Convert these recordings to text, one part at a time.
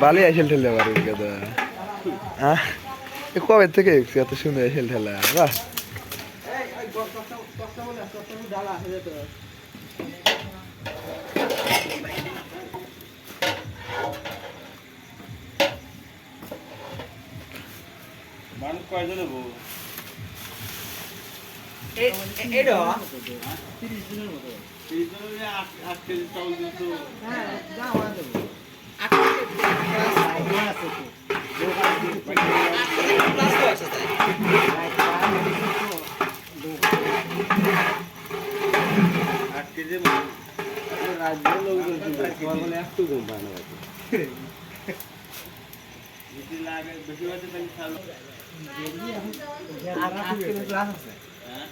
বালি এসেল ঠেলে পারে কেদা হ্যাঁ এ কবে থেকে এত সুন্দর এসেল ঠেলা বাহ। মানুষ কয়জন হব তিরিশ জনের আট আট কেজি চাউল দিতো আট একটু ঘুম পায় না। যদি লাগে বেশি হয়েছে তাহলে খালো হ্যাঁ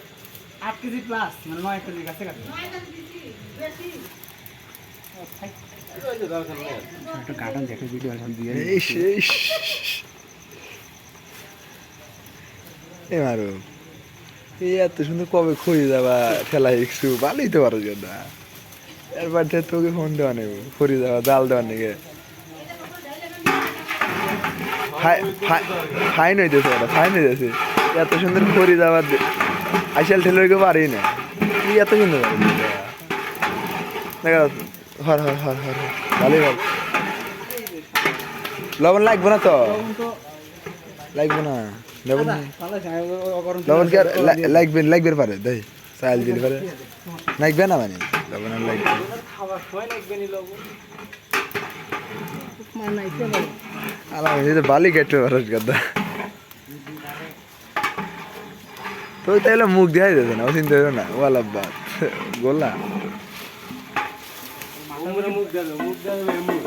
আট কেজি প্লাস মানে নয় কেজি কাছে কাছে এত সুন্দর কবে খুঁজে যাবা ঠেলা একটু ভালোই তো পারো না এরপর তোকে ফোন দেওয়া নেব যাওয়া জাল দেওয়ার নাকি ফাইন হইতেছে ফাইন হইতেছে এত সুন্দর খড়ি আইসাল ঠেলে পারি না এত সুন্দর দেখা হর হর হর হর হর। ভালোই ভালো লবণ লাগবে না তো লাগবে না লবণ লবণ কি আর লাগবে লাগবে পারে তাই চাল দিলে পারে লাগবে না মানে লবণ আর লাগবে তো বালি কেটে পারস গাদা তুই তাইলে মুখ দেখাই দিতে না চিন্তা না ওয়ালা বাত গোলা উমরা মুখ দেবে মুখ দেবে মুখ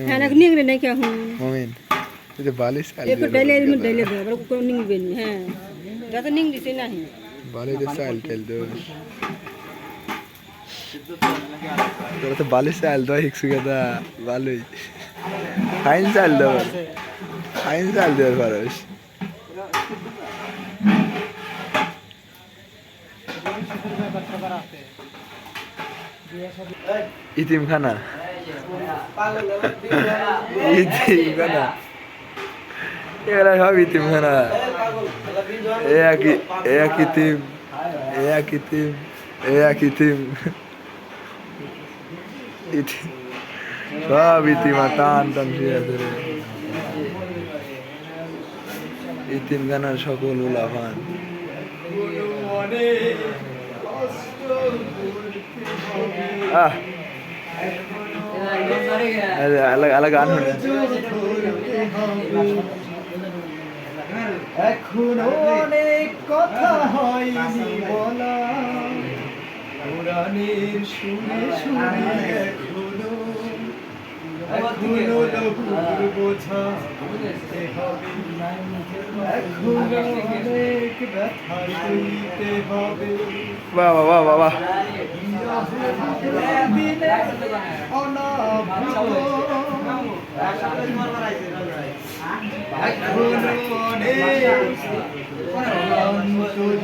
হ্যাঁ নিংড়ে নাই কে হুম মমিন তুই তো বালি চাল একটু ডাইলে এর মধ্যে ডাইলে দেবো কোনো নিংবে নি হ্যাঁ যত নিং দিছে নাহি বালি তো চাল তেল দোষ তোরা তো বালি চাল দাও হিকসু গাদা বালুই ফাইন চাল দাও ফাইন চাল দেওয়ার পারস ইতিম খানা ইতিম খানা এরা সব ইতিম খানা এ এক এ এক ইতিম এক ইতিম এক ইতিম সব টান টান শুয়ে আছে রে সকল উলাফান। আলা গান এখন অনেক কথা হয়নি বলা পুরাণের শুনে শুনে এখনও লঘুর বোঝা বইতে হবে এখনও অনেক ব্যথা বইতে হবে বাহ বাহ বাহ। বাহ।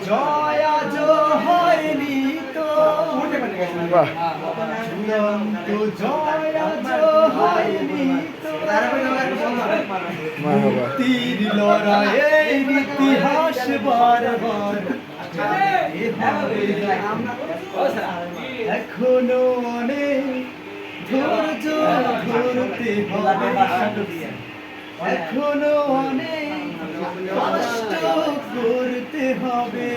এখনও হয়নি তো বাহ মুক্তির লড়াইয়ের ইতিহাস বারবার এখনও অনেক ধৈর্য ধরতে হবে এখনও অনেক কষ্ট করতে হবে।